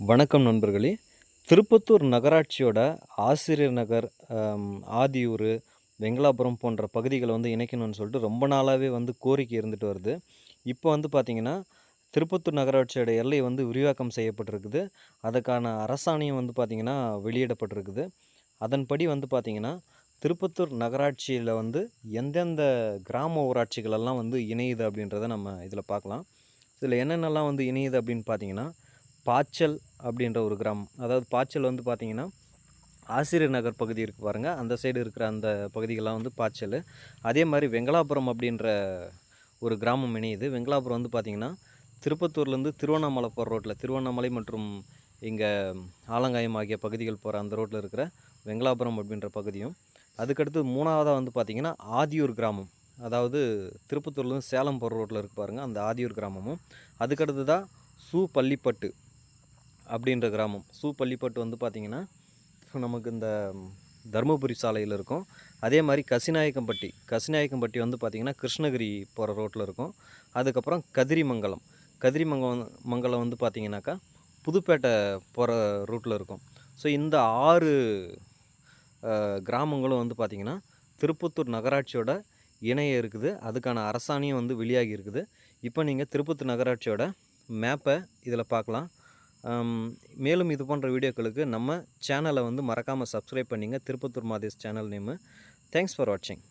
வணக்கம் நண்பர்களே. திருப்பத்தூர் நகராட்சியோட ஆசிரியர் நகர் ஆதியூர் வெங்கலாபுரம் போன்ற பகுதிகளை வந்து இணைக்கணும்னு சொல்லிட்டு ரொம்ப நாளாகவே வந்து கோரிக்கை இருந்துட்டு வருது. இப்போ வந்து பார்த்திங்கன்னா திருப்பத்தூர் நகராட்சியோட எல்லை வந்து விரிவாக்கம் செய்யப்பட்டிருக்குது. அதுக்கான அரசாணையும் வந்து பார்த்திங்கன்னா வெளியிடப்பட்டிருக்குது. அதன்படி வந்து பார்த்திங்கன்னா திருப்பத்தூர் நகராட்சியில் வந்து எந்தெந்த கிராம ஊராட்சிகளெல்லாம் வந்து இணையுது அப்படின்றத நம்ம இதில் பார்க்கலாம். இதில் என்னென்னலாம் வந்து இணையுது அப்படின்னு பார்த்தீங்கன்னா பாச்சல் அப்படின்ற ஒரு கிராமம். அதாவது பாச்சல் வந்து பார்த்திங்கன்னா ஆசிரியர் நகர் பகுதி இருக்குது பாருங்கள் அந்த சைடு இருக்கிற அந்த பகுதிகள்லாம் வந்து பாய்ச்சல் அதே மாதிரி வெங்கலாபுரம் அப்படின்ற ஒரு கிராமம் இணையுது. வெங்கலாபுரம் வந்து பார்த்திங்கன்னா திருப்பத்தூர்லேருந்து திருவண்ணாமலை போகிற ரோட்டில் திருவண்ணாமலை மற்றும் இங்கே ஆலங்காயம் ஆகிய பகுதிகள் போகிற அந்த ரோட்டில் இருக்கிற வெங்கலாபுரம் அப்படின்ற பகுதியும். அதுக்கடுத்து மூணாவதாக வந்து பார்த்திங்கன்னா ஆதியூர் கிராமம். அதாவது திருப்பத்தூர்லேருந்து சேலம் போகிற ரோட்டில் இருக்கு பாருங்கள் அந்த ஆதியூர் கிராமமும். அதுக்கடுத்து தான் சூ பள்ளிப்பட்டு. அப்படின்ற கிராமம். சூ பள்ளிப்பட்டு வந்து பார்த்திங்கன்னா நமக்கு இந்த தருமபுரி சாலையில் இருக்கும். அதே மாதிரி கசிநாயக்கம்பட்டி கசிநாயக்கம்பட்டி வந்து பார்த்திங்கன்னா கிருஷ்ணகிரி போகிற ரோட்டில் இருக்கும். அதுக்கப்புறம் கதிரிமங்கலம். கதிரிமங்கலம் மங்கலம் வந்து பார்த்திங்கனாக்கா புதுப்பேட்டை போகிற ரூட்டில் இருக்கும். ஸோ இந்த ஆறு கிராமங்களும் வந்து பார்த்திங்கன்னா திருப்பத்தூர் நகராட்சியோட இணைய இருக்குது. அதுக்கான அரசாணையும் வந்து வெளியாகி இருக்குது. இப்போ நீங்கள் திருப்பத்தூர் நகராட்சியோட மேப்பை இதில் பார்க்கலாம் மேலும் இது போன்ற வீடியோக்களுக்கு நம்ம சேனலை வந்து மறக்காமல் சப்ஸ்கிரைப் பண்ணிங்க. Tiruppattur Madesh channel name. Thanks for வாட்சிங்